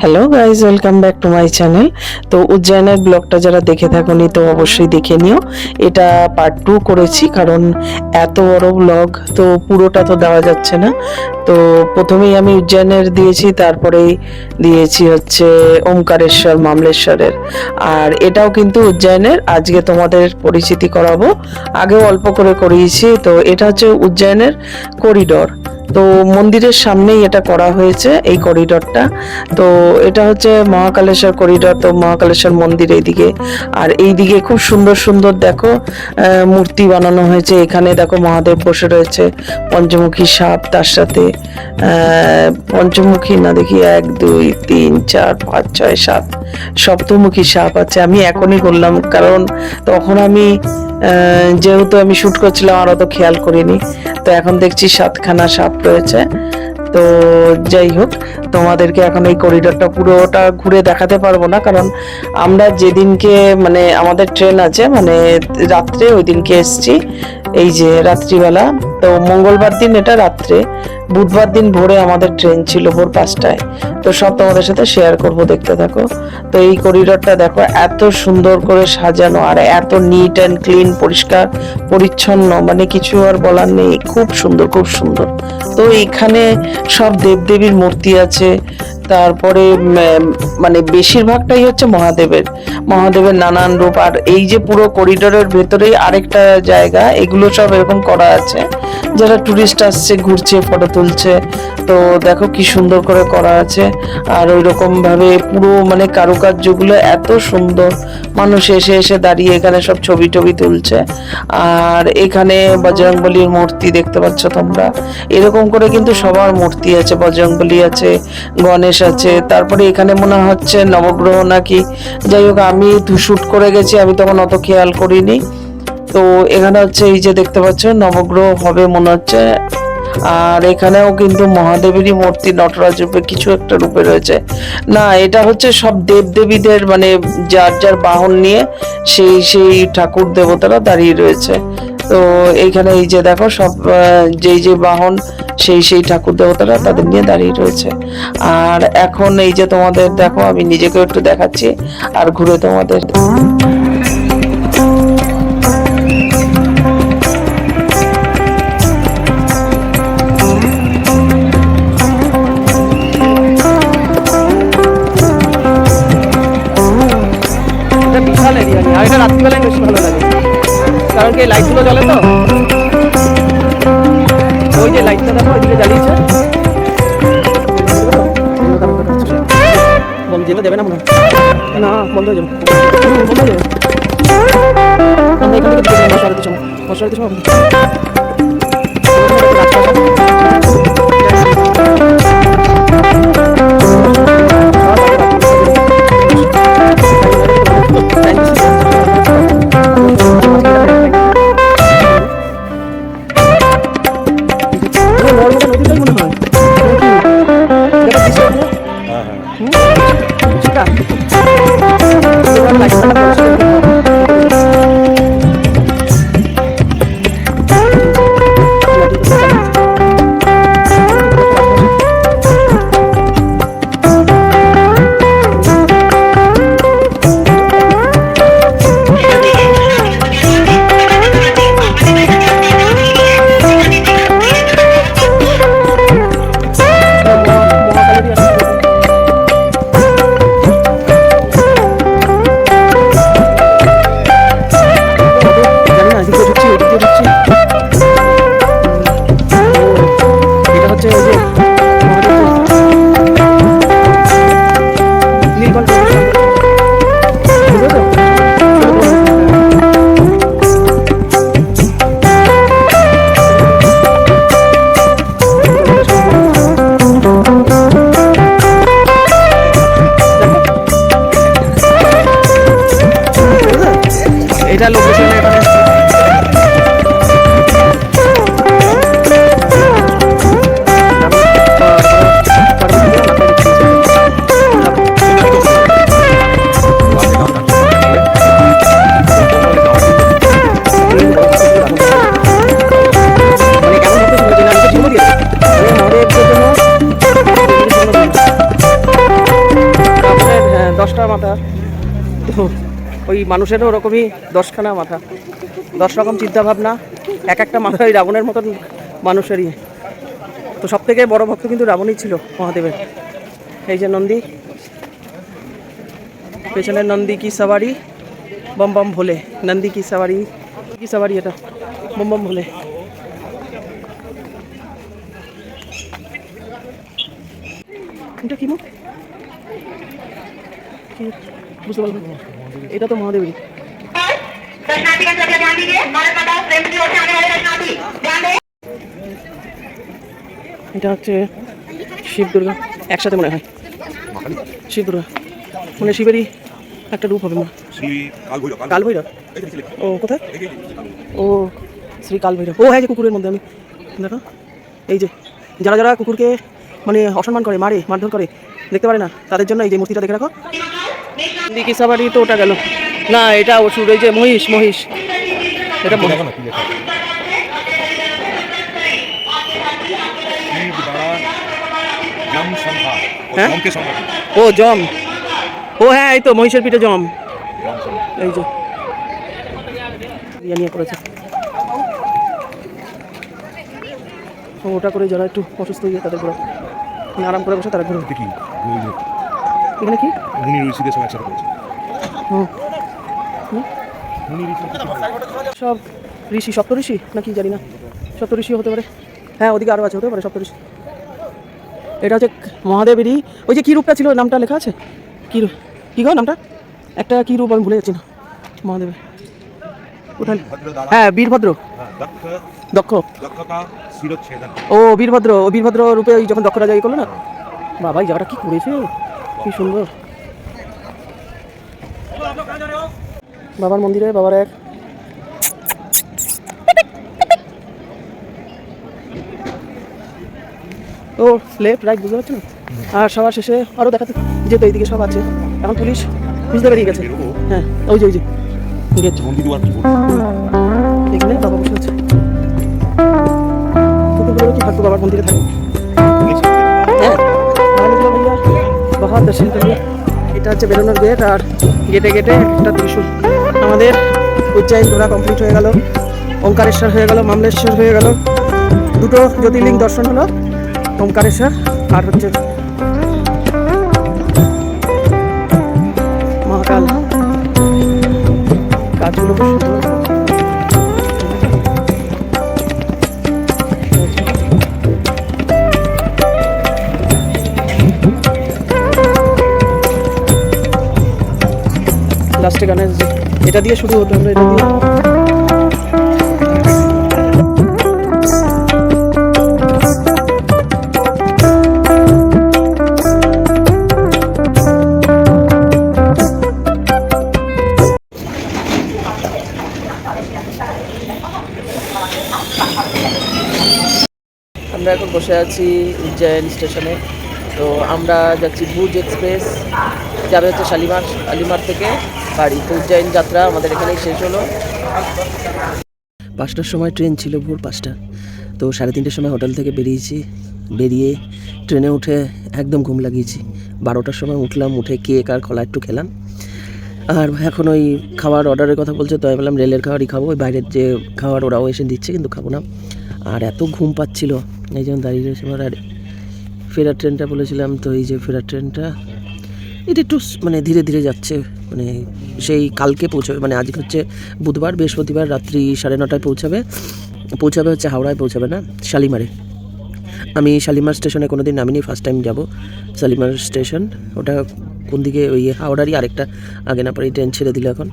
Hello guys welcome back to my channel তো উজ্জয়নের ব্লগটা যারা দেখে থাকুনি, তো অবশ্যই দেখে নিও। এটা পার্ট টু করেছি, কারণ এত বড় ব্লগ তো পুরোটা তো দেওয়া যাচ্ছে না। তো প্রথমেই আমি উজ্জয়নের দিয়েছি তারপরেই দিয়েছি হচ্ছে ওমকারেশ্বর মামলেশ্বরের। আর এটাও কিন্তু উজ্জয়নের, আজকে তোমাদের পরিচিতি করাবো। আগেও অল্প করে করিয়েছি, তো এটা হচ্ছে উজ্জয়নের করিডোর তো মন্দিরের সামনেই এটা করা হয়েছে, এই করিডোরটা। তো এটা হচ্ছে মহাকালেশ্বর করিডর, তো মহাকালেশ্বর মন্দির এইদিকে। আর এইদিকে খুব সুন্দর সুন্দর দেখো মূর্তি বানানো হয়েছে। এখানে দেখো মহাদেব বসে রয়েছে, পঞ্চমুখী সাপ তার সাথে। পঞ্চমুখী না দেখি, এক, দুই, তিন, চার, পাঁচ, ছয়, সাত সপ্তমুখী সাপ আছে, আমি এখনই করলাম। কারণ তখন আমি যেহেতু আমি শুট করছিলাম আর অত খেয়াল করিনি। তো এখন দেখছি সাতখানা সাপ রয়েছে। তো যাই হোক তোমাদেরকে এখন এই করিডোরটা পুরোটা ঘুরে দেখাতে পারব না, কারণ আমরা যেদিনকে মানে আমাদের ট্রেন আছে মানে রাত্রে ওই দিনকে এসছি, এই যে রাত্রিবেলা। তো মঙ্গলবার দিন এটা রাত্রে, বুধবার দিন ভোরে আমাদের ট্রেন ছিল ভোর পাঁচটায়। তো সব তোমাদের সাথে শেয়ার করব, দেখতে থাকো। তো এই করিডোরটা দেখো, এত সুন্দর করে সাজানো, আর এত নিট অ্যান্ড ক্লিন পরিষ্কার, পরিচ্ছন্ন মানে কিছু আর বলার নেই, খুব সুন্দর খুব সুন্দর। তো এখানে সব দেবদেবীর মূর্তি আছে છે তারপরে মানে বেশিরভাগটাই হচ্ছে মহাদেবের। মহাদেবের নানান রূপ। আর এই যে পুরো করিডোরের ভেতরেই আরেকটা জায়গা, এগুলো সব এরকম করা আছে। যারা টুরিস্ট আসছে, ঘুরছে ফটো তুলছে, তো দেখো কি সুন্দর করে করা আছে। আর ওই ভাবে পুরো মানে কারুকার্যগুলো এত সুন্দর। মানুষ এসে এসে দাঁড়িয়ে এখানে সব ছবি টবি তুলছে। আর এখানে বজরংবলির মূর্তি দেখতে পাচ্ছ তোমরা। এরকম করে কিন্তু সবার মূর্তি আছে, বজরংবলী আছে, গণেশ আছে। তারপরে এখানে মনে হচ্ছে নবগ্রহ নাকি। যাই হোক, আমি শ্যুট করে গেছি, আমি তখন অত খেয়াল করিনি। তো এখানে হচ্ছে এই যে দেখতে পাচ্ছ, নবগ্রহ হবে মনে হচ্ছে। আর এখানেও কিন্তু মহাদেবেরই মূর্তি নটরাজ রূপে কিছু একটা রূপে রয়েছে। না, এটা হচ্ছে সব দেবদেবীদের মানে যার যার বাহন নিয়ে সেই সেই ঠাকুর দেবতারা দাঁড়িয়ে রয়েছে। তো এইখানে এই যে দেখো, সব যেই যে বাহন সেই সেই ঠাকুর দেবতারা তাদের নিয়ে দাঁড়িয়ে রয়েছে। আর এখন এই যে তোমাদের, দেখো আমি নিজেকেও একটু দেখাচ্ছি, আর ঘুরে তোমাদের দেবে না মনে হয় না বন্ধ হয়ে যাবে বন্ধ হয়ে যাবে যাবে, সময় সময় ওই মানুষেরও ওরকমই দশখানা মাথা। দশ রকম চিন্তাভাবনা, এক একটা মাথা ওই রাবণের মতন মানুষেরই। তো সব থেকে বড় ভক্ত কিন্তু রাবণই ছিল মহাদেবের। এই যে নন্দী। পেছনে নন্দী কি সাবারি বম বম ভোলে। নন্দী কি সাবারি কি সাবারি এটা? বম বম ভোলে। এটা কি মুখ? বুঝতে পারলাম এটা তো মহাদেবী এটা হচ্ছে শিব দুর্গা, একসাথে মনে হয়। শিব দুর্গা। মানে শিবেরই একটা রূপ হবে মনে কাল ভৈরব ও, কোথায়? ও শ্রী কাল ভৈরব ও হ্যাঁ যে কুকুরের মধ্যে আমি। দেখো। এই যে, যারা যারা কুকুরকে মানে অসম্মান করে, মারে, মারধর করে, দেখতে পারে না, তাদের জন্য এই যে মূর্তিটা দেখে রাখো। দিকি সাবারি তো ওটা গেল। না এটা অসুর এই যে মহিষ মহিষ। এটা। দেখো হ্যাঁ? ও জম। ও হ্যাঁ এই তো মহিষের পিঠে জম। এই যে। ইয়ে নিয়ে করেছে ওটা করে যারা একটু অসুস্থ হয়ে তাদের ঘোরা আরাম করে বসে তারা ঘুরে যে এখানে কি? মুনি ঋষিদের সঙ্গে একসাথে করেছে হুম? ঋষি সব ঋষি সপ্ত ঋষি? নাকি জানি না। সপ্ত ঋষিও হতে পারে। হ্যাঁ ওদিকে আরও আছে হতে পারে সপ্ত ঋষি। এটা হচ্ছে মহাদেবেরই ওই যে কী রূপটা ছিল নামটা লেখা আছে? কী রূপ? কী গো নামটা? একটা কী রূপ আমি ভুলে যাচ্ছি না। মহাদেবের। কোথায়? হ্যাঁ বীরভদ্র। দক্ষ। দক্ষ। ও বীরভদ্র ও বীরভদ্র রূপে ওই যখন দক্ষ রাজা ইয়ে করল না? বাবা এই জায়গাটা কি করেছে? কি সুন্দর? বাবার মন্দিরে, বাবার এক। ও লেফট রাইট বুঝতে পারছ আর সবার শেষে আরও দেখাতে যেত এইদিকে সব আছে। এখন পুলিশ বুঝতে পেরিয়ে গেছে। হ্যাঁ ওই যে ওই যে। গেট। এখানে বাবা বসে আছে। কুকুরগুলো থাকতো বাবার মন্দিরে থাকে দর্শন করি এটা হচ্ছে বেরোনোর গেট আর গেটে গেটে একটা ত্রিশূল। আমাদের উজ্জয়ন ঘোরা কমপ্লিট হয়ে গেল, ওঙ্কারেশ্বর হয়ে গেল, মামলেশ্বর হয়ে গেল। দুটো জ্যোতির্লিঙ্গ দর্শন হলো, ওঙ্কারেশ্বর আর হচ্ছে লাস্টে গানের যে- এটা দিয়ে শুরু হতো, আমরা এটা দিয়ে আমরা এখন বসে আছি উজ্জয়ন স্টেশনে। তো আমরা যাচ্ছি ভুজ এক্সপ্রেস, যাবে হচ্ছে শালিমার শালিমার থেকে। বাড়ি তো উজ্জয়ন যাত্রা আমাদের এখানেই শেষ হলো। পাঁচটার সময় ট্রেন ছিল ভোর পাঁচটা। তো সাড়ে তিনটের সময় হোটেল থেকে বেরিয়েছি। বেরিয়ে ট্রেনে উঠে একদম ঘুম লাগিয়েছি। বারোটার সময় উঠলাম, উঠে কেক আর কলা একটু খেলাম। আর এখন ওই খাবার অর্ডারের কথা বলছে, তো আমি বললাম, রেলের খাবারই খাব। ওই বাইরের যে খাবার ওরাও এসে দিচ্ছে, কিন্তু খাব না। আর এত ঘুম পাচ্ছিল, এই জন্য দাঁড়িয়ে রয়েছে আমার আর ফেরার ট্রেনটা বলেছিলাম, তো এই যে ফেরার ট্রেনটা, এটা একটু মানে ধীরে ধীরে যাচ্ছে। মানে সেই কালকে পৌঁছাবে মানে আজকে হচ্ছে বুধবার, বৃহস্পতিবার রাত্রি সাড়ে নটায় পৌঁছাবে। পৌঁছাবে হচ্ছে হাওড়ায়, পৌঁছাবে না? শালিমারে। আমি শালিমার স্টেশনে কোনো দিন নামিনি ফার্স্ট টাইম যাব। শালিমার স্টেশন, ওটা কোন দিকে? ওই হাওড়ারই আরেকটা, আগে না পরে ট্রেন ছেড়ে দিল এখন।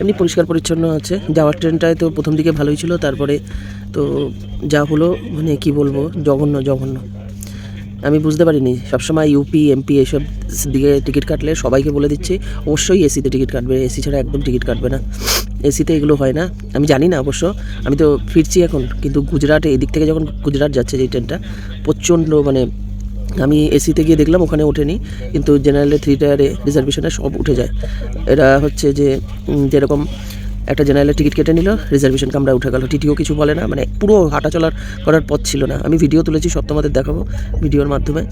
এমনি পরিষ্কার পরিচ্ছন্ন আছে। যাওয়ার ট্রেনটায় তো প্রথম দিকে ভালোই ছিল, তারপরে তো যা হলো মানে কি বলব? জঘন্য জঘন্য। আমি বুঝতে পারিনি। সবসময় ইউপি এমপি এসব দিকে টিকিট কাটলে সবাইকে বলে দিচ্ছি, অবশ্যই এসিতে টিকিট কাটবে। এসি ছাড়া একদম টিকিট কাটবে না। এসিতে এগুলো হয় না। আমি জানি না অবশ্য। আমি তো ফিরছি এখন। কিন্তু গুজরাটে, এদিক থেকে যখন গুজরাট যাচ্ছে যে ট্রেনটা, প্রচণ্ড মানে আমি এসিতে গিয়ে দেখলাম, ওখানে ওঠেনি। কিন্তু জেনারেলে থ্রি টায়ারে রিজার্ভেশনে সব উঠে যায়। এরা হচ্ছে যে যেরকম একটা জেনারেলের টিকিট কেটে নিল রিজার্ভেশন কামরা উঠে গেল। টিটিও কিছু বলে না মানে পুরো হাঁটা চলার করার পথ ছিল না। আমি ভিডিও তুলেছি, সব তোমাদের দেখাবো ভিডিওর মাধ্যমে।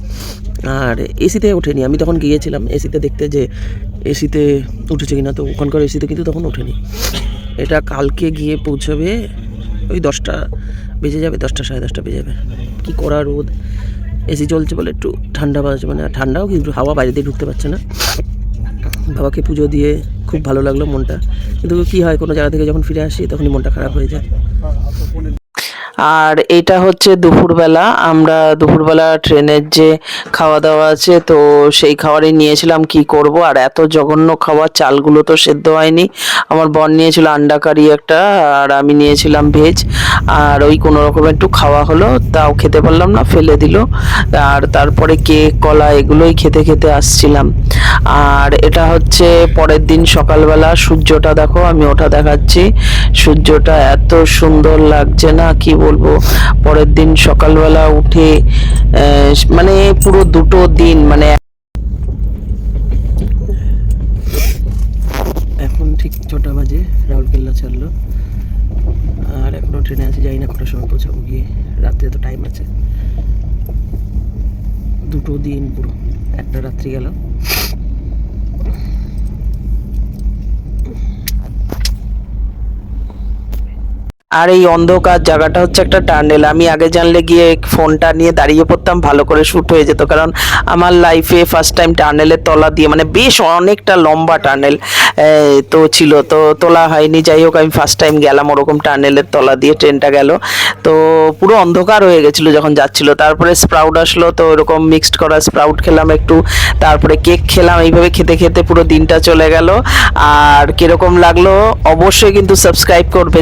আর এসিতে ওঠেনি। আমি তখন গিয়েছিলাম এসিতে দেখতে যে এসিতে উঠেছে কিনা, তো ওখানকার এসিতে কিন্তু তখন ওঠেনি। এটা কালকে গিয়ে পৌঁছবে, ওই দশটা বেজে যাবে, দশটা সাড়ে দশটা বেজে যাবে। কী করা রোদ। এসি চলছে বলে একটু ঠান্ডা বাজছে মানে ঠান্ডাও কিন্তু হাওয়া বাইরে দিয়ে ঢুকতে পারছে না। বাবাকে পুজো দিয়ে খুব ভালো লাগল মনটা। কিন্তু কি হয়, কোনো জায়গা থেকে যখন ফিরে আসি, তখনই মনটা খারাপ হয়ে যায়। আর এটা হচ্ছে দুপুরবেলা। আমরা দুপুরবেলা ট্রেনের যে খাওয়া দাওয়া আছে, তো সেই খাবারই নিয়েছিলাম, কি করব? আর এত জঘন্য খাবার, চালগুলো তো সেদ্ধ হয়নি। আমার বর নিয়েছিল আন্ডা কারি একটা, আর আমি নিয়েছিলাম ভেজ। আর ওই কোনো রকম একটু খাওয়া হলো, তাও খেতে পারলাম না, ফেলে দিল। আর তারপরে কেক, কলা, এগুলোই খেতে খেতে আসছিলাম। আর এটা হচ্ছে পরের দিন সকালবেলা, সূর্যটা দেখো, আমি ওটা দেখাচ্ছি। সূর্যটা এত সুন্দর লাগছে না, কি বলব। পরের দিন সকালবেলা উঠে মানে পুরো দুটো দিন মানে এখন ঠিক ছটা বাজে, রাউরকেল্লা ছাড়লো। আর এখনও ট্রেনে আছে যাই না কটার সময় পৌঁছাবো গিয়ে। রাত্রে তো টাইম আছে। দুটো দিন পুরো। একটা রাত্রি গেল। আর এই অন্ধকার জায়গাটা হচ্ছে একটা টানেল। আমি আগে জানলে গিয়ে ফোনটা নিয়ে দাঁড়িয়ে পড়তাম, ভালো করে শ্যুট হয়ে যেত। কারণ আমার লাইফে ফার্স্ট টাইম টানেলের তলা দিয়ে মানে বেশ অনেকটা লম্বা টানেল তো ছিল। তো তোলা হয়নি, যাই হোক, আমি ফার্স্ট টাইম গেলাম ওরকম টানেলের তলা দিয়ে ট্রেনটা গেল। তো পুরো অন্ধকার হয়ে গেছিল যখন যাচ্ছিল। তারপরে স্প্রাউট আসলো, তো ওরকম মিক্সড করা স্প্রাউট খেলাম একটু। তারপরে কেক খেলাম, এইভাবে খেতে খেতে পুরো দিনটা চলে গেল। আর কীরকম লাগল, অবশ্যই কিন্তু সাবস্ক্রাইব করবে।